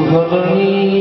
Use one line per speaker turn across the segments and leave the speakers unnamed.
Oh, Bhagavani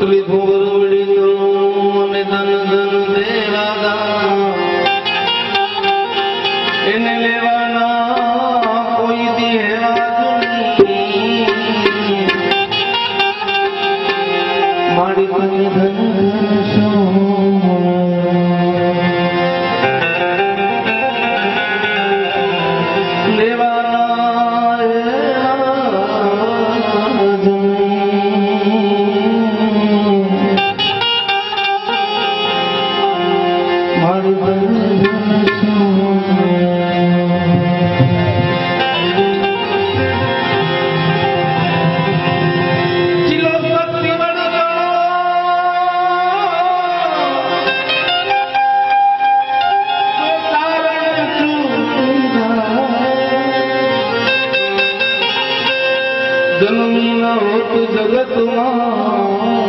Santo Livro جنمي نه وٽ جگت مان.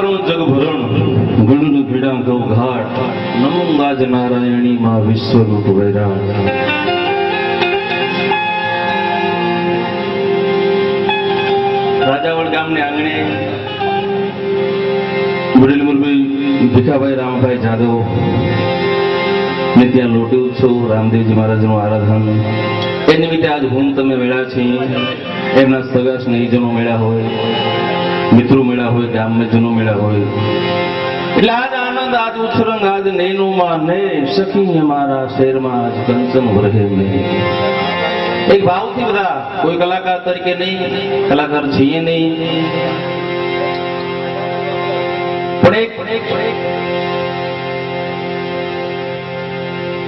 કરો જગ ભરણ પીડા ગૌ ઘાટ. નમો ગાજ નારાયણી માં વિશ્વરૂપ વૈરાટ રામભાઈ જાદવ. ને ત્યાં લોટી ઉત્સવ, રામદેવજી મહારાજનું આરાધન. એ નિમિત્તે આજ હું તમે મેળા છે એમના સગા સ્નેહીજનો મેળા હોય. મિત્રો મેળા હોય ગામજનો મેળા હોય. એટલે આજ આનંદ, આજ ઉછરંગ, આજ નેનુમાં ને સખી અમારા શહેરમાં આજ કંચન વરહે નહીં. એક ભાવથી બધા, કોઈ કલાકાર તરીકે નહીં, કલાકાર છીએ નહીં. પણ એક,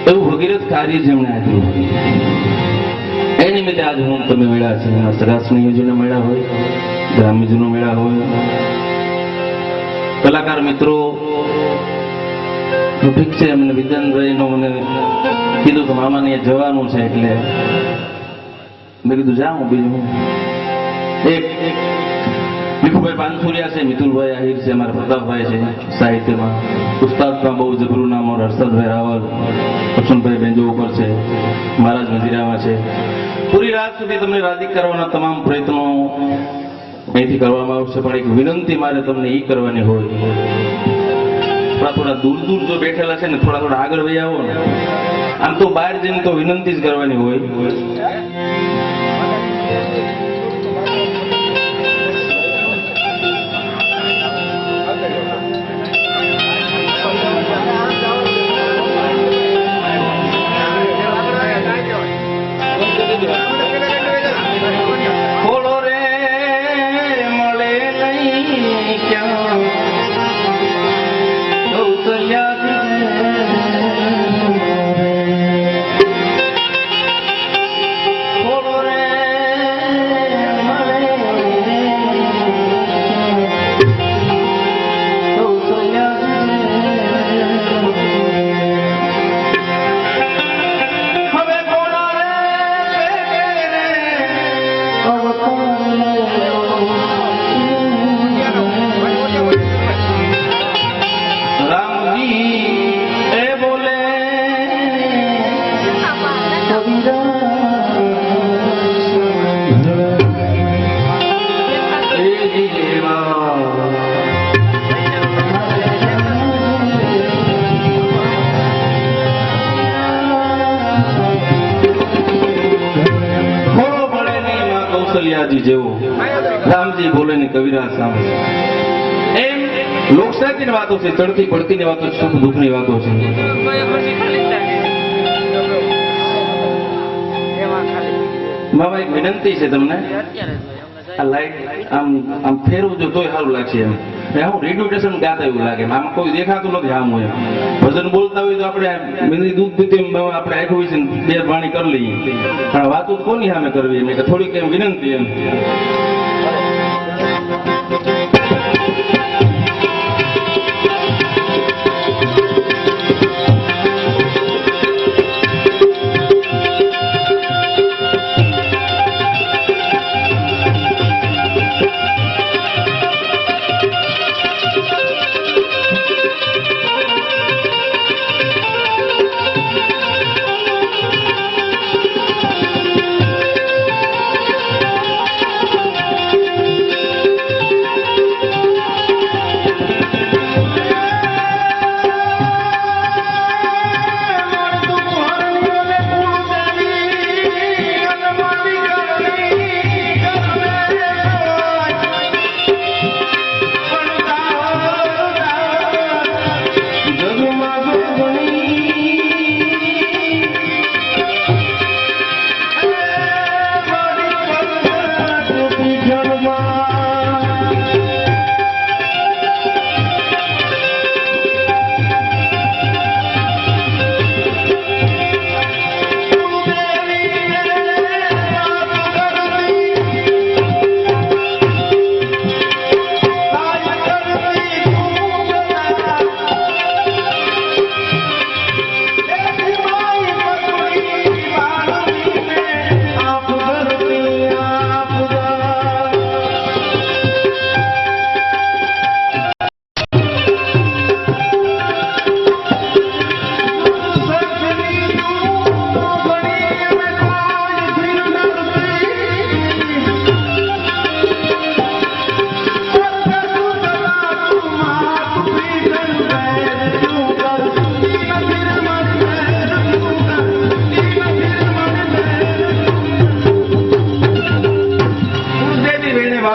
એવું ભગીરથ કાર્ય જેમણે આપ્યું. એ નિમિત્તે આજ હું તમે મેળા છે એના સગાસની યોજના મેળા હોય. ગ્રામ્યજનો મેળા હોય. કલાકાર મિત્રો ઠીક છે અમને વિધાનભાઈનો મને કીધું કે મામાને જવાનું છે એટલે મેં કીધું જાઉં બીજું એક ભીખુભાઈ પાનસુરિયા છે, મિતુલભાઈ આહિર છે, અમારા પ્રતાપભાઈ છે સાહિત્યમાં. ઉસ્તાદમાં બહુ જબરું નામ ઓર હર્ષદભાઈ રાવલ કૃષ્ણભાઈ બેંજો ઉપર છે, મહારાજ મંદિરામાં છે. પૂરી રાત સુધી તમને રાજી કરવાના તમામ પ્રયત્નો અહીંથી કરવામાં આવશે, પણ એક વિનંતી મારે તમને એ કરવાની હોય. થોડા થોડા દૂર દૂર જો બેઠેલા છે ને, થોડા થોડા આગળ વહી આવો ને. આમ તો બહાર જઈને તો વિનંતી જ કરવાની હોય. Thank you. કૌશલ્યાજી જેવો રામજી બોલે ને કવિરાજ સામે. એમ લોકસાહિત્યની વાતો છે, ચડતી પડતીની વાતો છે, સુખ દુઃખની વાતો છે. બાબા એક વિનંતી છે તમને. આ લાઈટ, આમ આમ ફેરવું જો તોય સારું લાગશે એમ. હું રેડિયો સ્ટેશન ગાતા એવું લાગે. આમ કોઈ દેખાતું નથી આમ હોય. ભજન બોલતા હોય તો આપણે મિની દૂધ પીતી આપણે આખું વિશે બે પાણી કરી લઈએ. પણ વાતો કોની સામે કરવી? એમ કે થોડીક એમ વિનંતી એમ.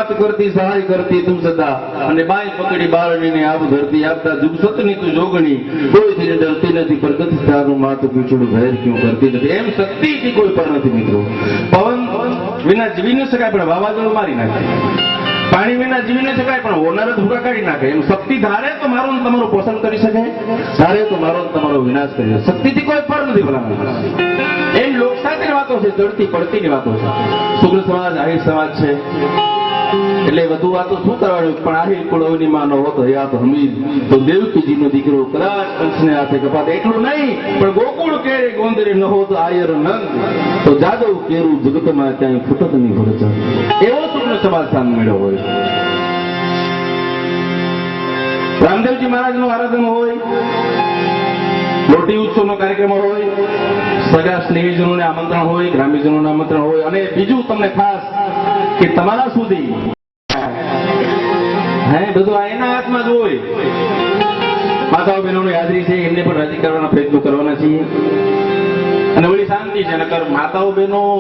વાત કરતી, સહાય કરતી તું સદા. અને બાય પકડી બારણીને આબ ધરતી આપતા જુગ તું જોગણી. કોઈથી ડરતી નથી પર સ્થાનું માથું પીછોડું ભેર ક્યું કરતી નથી. એમ શક્તિથી કોઈ પણ નથી મિત્રો. પવન વિના જીવી ન શકાય, પણ વાવાઝોડું મારી નાખે. પાણી વિના જીવી ન શકાય, પણ હોનાર જ કાઢી નાખે. એમ શક્તિ ધારે તો મારો તમારું પોષણ કરી શકે? ધારે તો મારો તમારો વિનાશ કરી શકે. શક્તિથી કોઈ પર નથી ભલામણ. એમ લોકસાહિત્યની વાતો છે, ચડતી પડતીની વાતો છે. શુક્ર સમાજ, આહિર સમાજ છે. એટલે વધુ વાતો શું કરવાની? પણ આહિર કુળવની માં નો હતો યાદ હમીર તો દેવકીજી નો દીકરો કદાચ કંસને હાથે કપાત. એટલું નહીં, પણ ગોકુળ કેરે ગોંદરે ન હોત, આયર નંદ. તો જાદવ કેરું જગતમાં ક્યાંય ફૂટત નહીં ફરજ એવો શુક્લ સમાજ મેળવ્યો હોય. રામદેવજી મહારાજનું આરાધન હોય મોટી ઉત્સવનો કાર્યક્રમ હોય, સગા સ્નેહીજનોને આમંત્રણ હોય ગ્રામ્યજનોને આમંત્રણ હોય, અને બીજું તમને ખાસ કે તમારા સુધી. હે, બધું આ એના હાથમાં જ હોય. માતાઓ બહેનોની હાજરી છે, એમને પણ રાજી કરવાના પ્રયત્નો કરવાના છીએ અને વળી શાંતિ છે, નકર માતાઓ બહેનો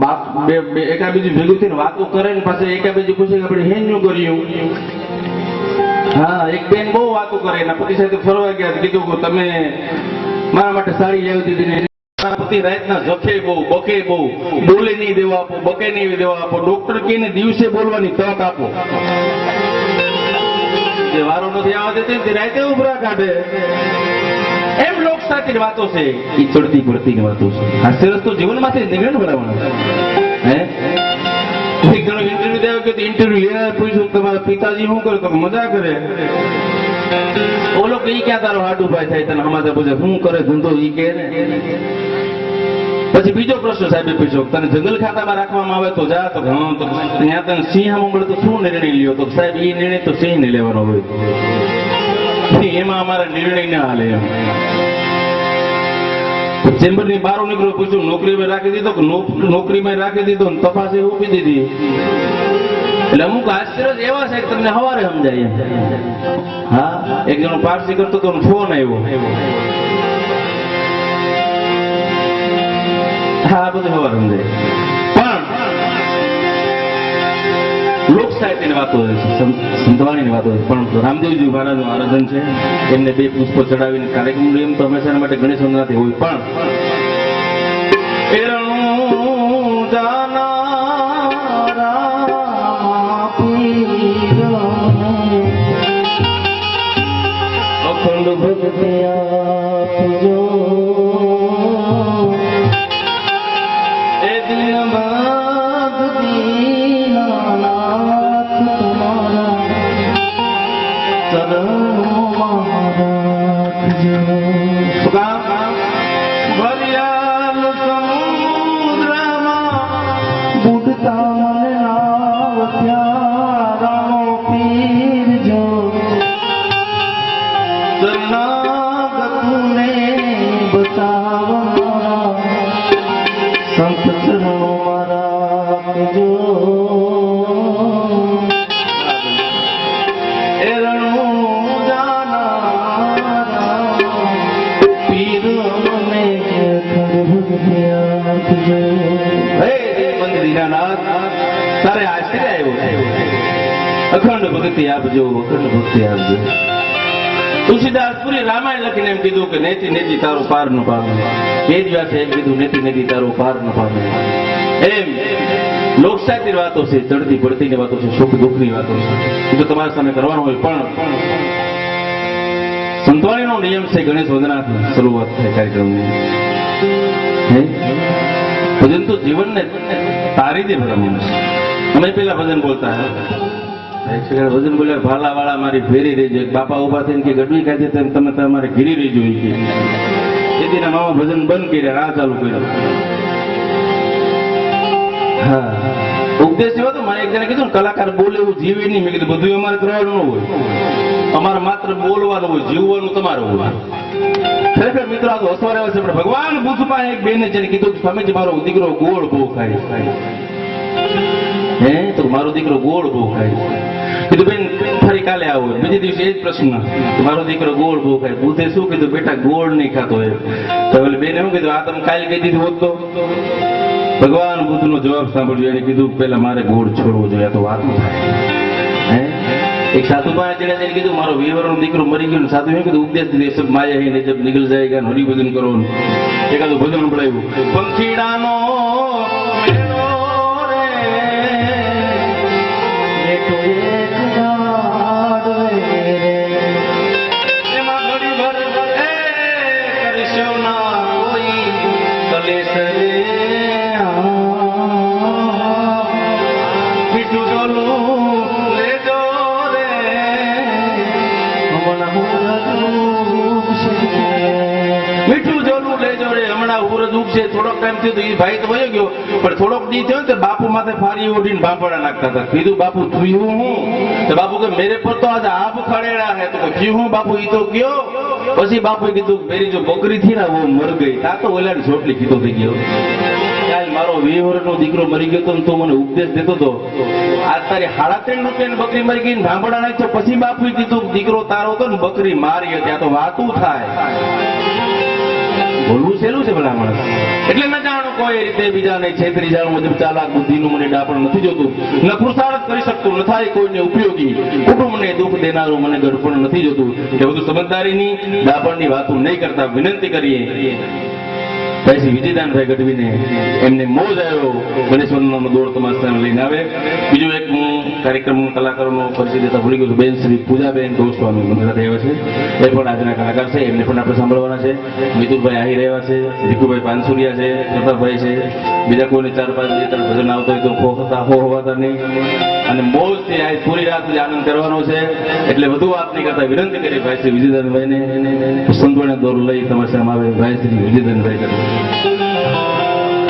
બાપ- બે, બે- એકાબીજી ભેગું થઈને વાતો કરે ને પાછા એકાબીજી પૂછે કે આપણે હેન્યું કર્યું? હા, એક બેન બહુ વાતો કરે એના પતિ સાથે ફરવા ગયા કીધું તમે મારા માટે સાડી લાવી દીધી ને મારા રાતના જખે બહુ બકે બહુ. બોલે નહીં દેવા આપો બકે નહીં દેવા આપો. ડોક્ટર કહીને દિવસે બોલવાની તક આપો. જે વારો નથી આવવા દેતી તે રાતે ઉભરા કાઢે. એમ લોક સાચી વાતો છે. એ ચડતી પડતીની વાતો છે. હાસ્ય રસ્તો જીવનમાંથી નીકળે ને હે? એક જણો ઇન્ટરવ્યુ દેવા કે ઇન્ટરવ્યુ લેવા પૂછ્યું તમારા પિતાજી શું કરે? તો મજા કરે. ઓલો કે ક્યાં તારો હાડુ ભાઈ થાય? તને હમાતા પૂછે, શું કરે ધંધો? ઈ કે ને. પછી બીજો પ્રશ્ન સાહેબે પૂછ્યો તને જંગલ ખાતામાં રાખવામાં આવે તો જા તો ઘણો તો ત્યાં તને સિંહ મળે તો શું નિર્ણય લ્યો? તો સાહેબ એ નિર્ણય તો સિંહ ને લેવાનો હોય. એમાં અમારા નિર્ણય ના હાલે એમ. ચેમ્બરની બહાર નીકળ્યો પૂછ્યું નોકરીમાં રાખી દીધો નોકરીમાં રાખી દીધો ને તપાસે ઉપી દીધી એટલે અમુક આશ્ચર્ય એવા છે તમને હવારે સમજાય હા, એક જણો પારસી કરતો તો ફોન આવ્યો. આ બધું હવા સમજાય. પણ સાહિત્યની વાતો હોય સંતવાણીની વાતો હોય પણ રામદેવજી મહારાજનું આરાધન છે, એમને બે પુષ્પો ચડાવીને કાર્યક્રમ, એમ તો હંમેશા માટે ગણેશ વંદનાથી હોય. પણ દીનાનાથ, તારે આશરે આવ્યો અખંડ ભક્તિ આપજો અખંડ ભક્તિ આપજો. તુલસીદાસ રામાયણ લખીને એમ કીધું કે નેતી નેતી તારો પાર ન પામે. એ જ વ્યાસે એમ કીધું નેતી નેતી તારો પાર ન પામે. એમ લોક વાતો છે ચડતી પડતીની વાતો છે સુખ દુઃખની વાતો છે. એ તો તમારા સામે કરવાનું હોય પણ સંતવાણીનો નિયમ છે ગણેશ વંદનાથી શરૂઆત થાય કાર્યક્રમની. ભજન તો જીવનને તારી દે ભલા અમે પેલા ભજન બોલતા ભજન બોલ્યા ભાલા વાળા મારી ફેરી રહેજો બાપા ઊભા થઈને કે ગઢવી કાઢે તેમ તમે તમારે ઘીરી રહેજો કે મામા ભજન બંધ કર્યા, રાહ ચાલુ કર્યો. હા. ઉપદેશ એવો મારે એક જણે કીધું કલાકાર બોલે એવું જીવે નહીં. મેં કીધું બધું અમારે કરવાનું હોય. અમારે માત્ર બોલવાનું હોય, જીવવાનું તમારું હોય. ખરેખર મિત્રો, આ તો હસવારે આવે છે, પણ ભગવાન બુદ્ધ પાસે એક બેને જેને કીધું સ્વામીજી, મારો દીકરો ગોળ બહુ ખાય હે? તો મારો દીકરો ગોળ બહુ ખાય કીધું, બેન, ફરી કાલે આવો. બીજે દિવસે એ જ પ્રશ્ન મારો દીકરો ગોળ બહુ ખાય બુદ્ધે શું કીધું, બેટા, ગોળ નહીં ખાતો એ. તો બેન એવું કીધું, આ તમે કાલે કહી દીધું હોત તો? ભગવાન બુદ્ધનો જવાબ સાંભળ્યો એને કીધું, પહેલા મારે ગોળ છોડવો જોઈએ. તો વાત હે? એક સાધુ પાસે જેને જઈને કીધું, મારો વિવરનો દીકરો મરી ગયો. ને સાધુ એમ કીધું, ઉપદેશ દીધો સબ માયા હે ને જબ નીકળ જાયગા ને હરિભજન કરો. એકાદું ભજન પડાવ્યું પંખીડાનો મીઠું બાપુ માથે ફારી ઉઠીને ભાંભળા નાખતા કીધું, બાપુ, થયું હું? બાપુ કે, મેરે પર તો આજે આપ ખડેડા હે. તો થયું હું, બાપુ? એ તો ગયો. પછી બાપુએ કીધું, મેરી જો બકરી થી ના મર ગઈ. તા તો ઓલાની છોટલી કીધો થઈ ગયો. કાલ મારો વીસ વર્ષનો દીકરો મરી ગયો તો તું મને ઉપદેશ દેતો હતો. આ તારી હાડા ત્રણ રૂપિયાની બકરી મરી ગઈ ને નાખ પછી બાપુ કીધું દીકરો તારો હતો ને, બકરી મારી હતી. તો વાતું થાય. બોલવું સહેલું છે ભલા માણસ એટલે ન જાણું કોઈ રીતે બીજાને છેતરી જાણું મુજબ ચાલાક બુદ્ધિનું મને ડાપણ નથી જોતું. ન પુરુષાર્થ કરી શકતું, ન થાય કોઈને ઉપયોગી. કુટુંબને દુઃખ દેનારું મને ગડપણ નથી જોતું. એ બધું સમજદારીની, ડાપણની વાતો નહીં કરતા વિનંતી કરીએ. પછી વિજયદાનભાઈ ગઢવીને એમને મોજ આવ્યો ગણેશ વંદનાનો દોડ તમારા સામે લઈને આવે. બીજું એક હું કાર્યક્રમ કલાકારોનો પરિચય દેતા ભૂલી ગયો. બેન શ્રી પૂજાબેન ગોસ્વામી મંદિર આવ્યા છે. એ પણ આજના કલાકાર છે. એમને પણ આપણે સાંભળવાના છે. મિતુલભાઈ આહી રહ્યા છે. ભીખુભાઈ પાનસુરિયા છે. પ્રતાપભાઈ છે. બીજા કોઈને ચાર પાંચ બે ત્રણ ભજન આવતો હોય તો ખો હતા, હો હોવાતા નહીં. અને મોજથી આજ પૂરી રાત આનંદ કરવાનો છે. એટલે વધુ વાત નહીં કરતા વિનંતી કરી ભાઈ શ્રી વિજયધનભાઈને સંતોષના દોર લઈ તમારે સામે આવે. ભાઈ શ્રી વિજયદાનભાઈ કરે